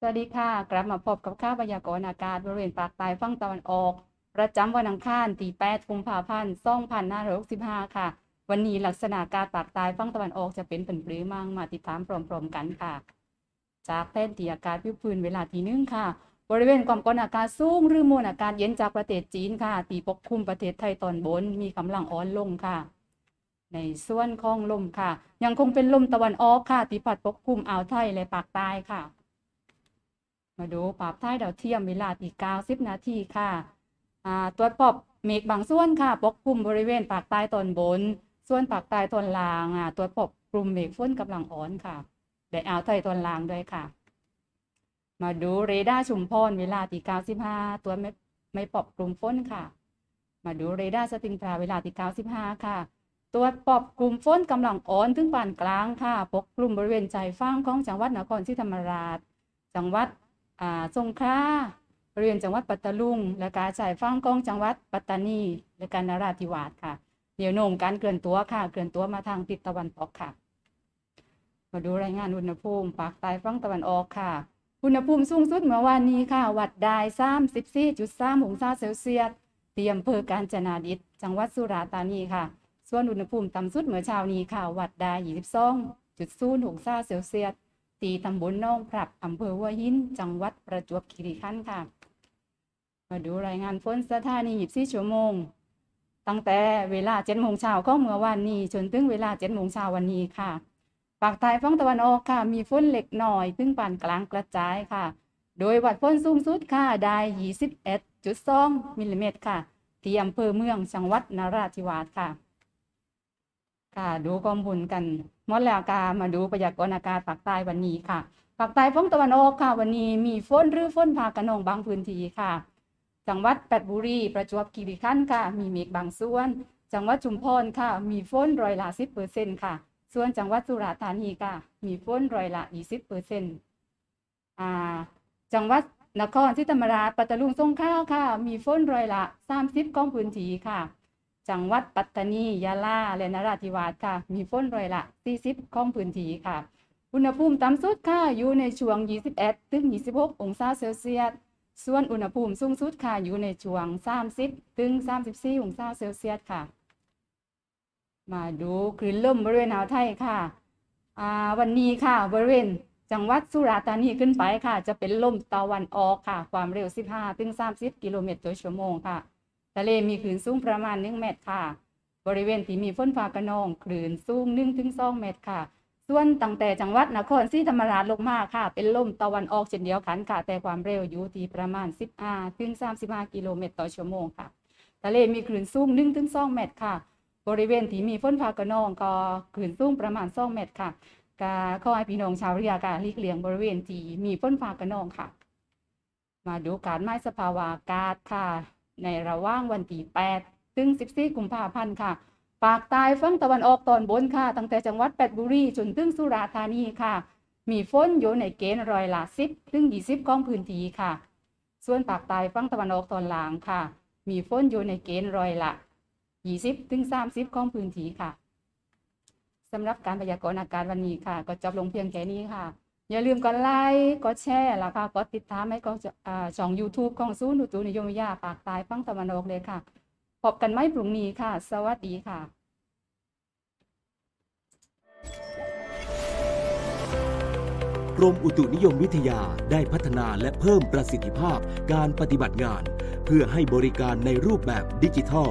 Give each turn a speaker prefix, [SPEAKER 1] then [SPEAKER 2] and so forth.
[SPEAKER 1] สวัสดีค่ะ กลับมาพบกับข้าวพยากรณ์อากาศบริเวณภาคใต้ฝั่งตะวันออก ประจำวันอังคารที่ 8 กุมภาพันธ์ 2565 ค่ะ วันนี้ลักษณะอากาศภาคใต้ฝั่งตะวันออกจะเป็นเป็นปรือมั่งมาติดตามพร้อมๆกันค่ะ จากแผนที่อากาศวิวพื้นเวลาที่หนึ่งค่ะ บริเวณความกดอากาศสูงหรือมวลอากาศเย็นจากประเทศจีนค่ะตีปกคลุมประเทศไทยตอนบนมีกำลังอ่อนลงค่ะในส่วนของลมค่ะ ยังคงเป็นลมตะวันออกค่ะที่พัดปกคลุมอ่าวไทยและภาคใต้ค่ะ มาดูภาพถ่ายดาวเทียมเวลาที่90นาทีค่ะตรวจพบเมฆบางส่วนค่ะ ปกคลุมบริเวณภาคใต้ตอนบน ส่วนภาคใต้ตอนล่างอ่าตรวจพบกลุ่มเมฆฝนกำลังอ่อนค่ะและอ่าวไทยตอนล่างด้วยค่ะ มาดูเรดาร์ชุมพรเวลาที่95ตัวไม่ไม่ปอบกลุ่มฝนค่ะ มาดูเรดาร์สติงพราเวลาที่95ค่ะตัวปอบกลุ่มฝนกำลังอ่อนถึงปานกลางค่ะ ปกกลุ่มบริเวณใจฟังของจังหวัดนครศรีธรรมราช จังหวัด สงขลาบริเวณจังหวัดปัตตาลุง และการใจฟังของจังหวัดปัตตานี และการนราธิวาสค่ะเดี๋ยวโน้มการเคลื่อนตัวค่ะเคลื่อนตัวมาทางทิศตะวันตกค่ะ มาดูรายงานอุณหภูมิภาคใต้ฝั่งตะวันออกค่ะ อุณหภูมิสูงสุดเมื่อวานนี้ค่ะ วัดได้34.3องศาเซลเซียสเตรียมอำเภอการจนาดิษจังหวัดสุราษฎร์ธานีค่ะ ส่วนอุณหภูมิต่ำสุดเมื่อเช้านี้ค่ะ วัดได้22.0องศาเซลเซียส ตีตำบลน้องพรับอำเภอหัวหิน จังหวัดประจวบคีรีขันธ์ค่ะ มาดูรายงานฝนสถานี24ชั่วโมง ตั้งแต่เวลา7โมงเช้าของเมื่อวานนี้จนถึงเวลา7โมงเช้าวันนี้ค่ะภาคใต้ฝั่งตะวันออกค่ะ มีฝนเล็กน้อยถึงปานกลางกระจายค่ะ โดยวัดฝนสูงสุดค่ะได้21.2มิลลิเมตรค่ะ ที่อำเภอเมืองจังหวัดนราธิวาสค่ะ ค่ะดูข้อมูลกันมดแล้วค่ะมาดูพยากรณ์อากาศภาคใต้วันนี้ค่ะภาคใต้ฝั่งตะวันออกค่ะ วันนี้มีฝนหรือฝนฟ้ากระนองบางพื้นที่ค่ะ จังหวัดปัตตบุรีประจวบคีรีขันธ์ค่ะ มีเมฆบางส่วน จังหวัดชุมพรค่ะ มีฝนร้อยละ10เปอร์เซ็นต์ค่ะ ส่วนจังหวัดสุราษฎร์ธานีค่ะ มีฝนร้อยละ20เปอร์เซ็นต์อ่าจังหวัดนครศรีธรรมราชปัตตานีสงขลาค่ะ มีฝนร้อยละ30ของพื้นที่ค่ะ จังหวัดปัตตานียะลาและนราธิวาสค่ะ มีฝนร้อยละ 40ของพื้นที่ค่ะ อุณหภูมิต่ำสุดค่ะอยู่ในช่วง 21ถึง26 องศาเซลเซียส ส่วนอุณหภูมิสูงสุดค่ะอยู่ในช่วง 30ถึง34 องศาเซลเซียสค่ะ มาดูคลื่นลมบริเวณอ่าวไทยค่ะอ่าวันนี้ค่ะบริเวณจังหวัดสุราษฎร์ธานีขึ้นไปค่ะ จะเป็นลมตะวันออกค่ะ ความเร็ว 15ถึง30 กิโลเมตรต่อชั่วโมงค่ะ ทะเลมีคลื่นสูงประมาณ1เมตรค่ะ บริเวณที่มีฝนฟ้ากระนองคลื่นสูง1ถึง2เมตรค่ะ ส่วนตั้งแต่จังหวัดนครศรีธรรมราชลงมาค่ะ เป็นลมตะวันออกเช่นเดียวกันค่ะ แต่ความเร็วอยู่ที่ประมาณ 15ถึง35 กิโลเมตรต่อชั่วโมงค่ะ ทะเลมีคลื่นสูง1ถึง2เมตรค่ะ บริเวณที่มีฝนฟ้ากระนองก็คลื่นสูงประมาณ2เมตรค่ะก็ขอให้พี่น้องชาวเรือค่ะหลีกเลี่ยงบริเวณที่มีฝนฟ้ากระนองค่ะ มาดูการไม้สภาวะอากาศค่ะ ในระหว่างวันที่8ถึง 14 กุมภาพันธ์ค่ะภาคใต้ฝั่งตะวันออกตอนบนค่ะ ตั้งแต่จังหวัดเพชรบุรีจนถึงสุราษฎร์ธานีค่ะ มีฝนอยู่ในเกณฑ์ร้อยละ 10 ถึง 20 ของพื้นที่ค่ะ ส่วนภาคใต้ฝั่งตะวันออกตอนล่างค่ะ มีฝนอยู่ในเกณฑ์ร้อยละ 20 ถึง 30 ของพื้นที่ค่ะสำหรับการพยากรณ์อากาศวันนี้ค่ะ ก็จบลงเพียงแค่นี้ค่ะ อย่าลืมกดไลค์กดแชร์แล้วค่ะกดติดตามให้กองช่อง YouTube ของศูนย์อุตุนิยมวิทยาภาคใต้ฝั่งตะวันออกเลยค่ะ พบกันไหมพรุ่งนี้ค่ะ สวัสดีค่ะ
[SPEAKER 2] กรมอุตุนิยมวิทยาได้พัฒนาและเพิ่มประสิทธิภาพการปฏิบัติงาน เพื่อให้บริการในรูปแบบดิจิทัล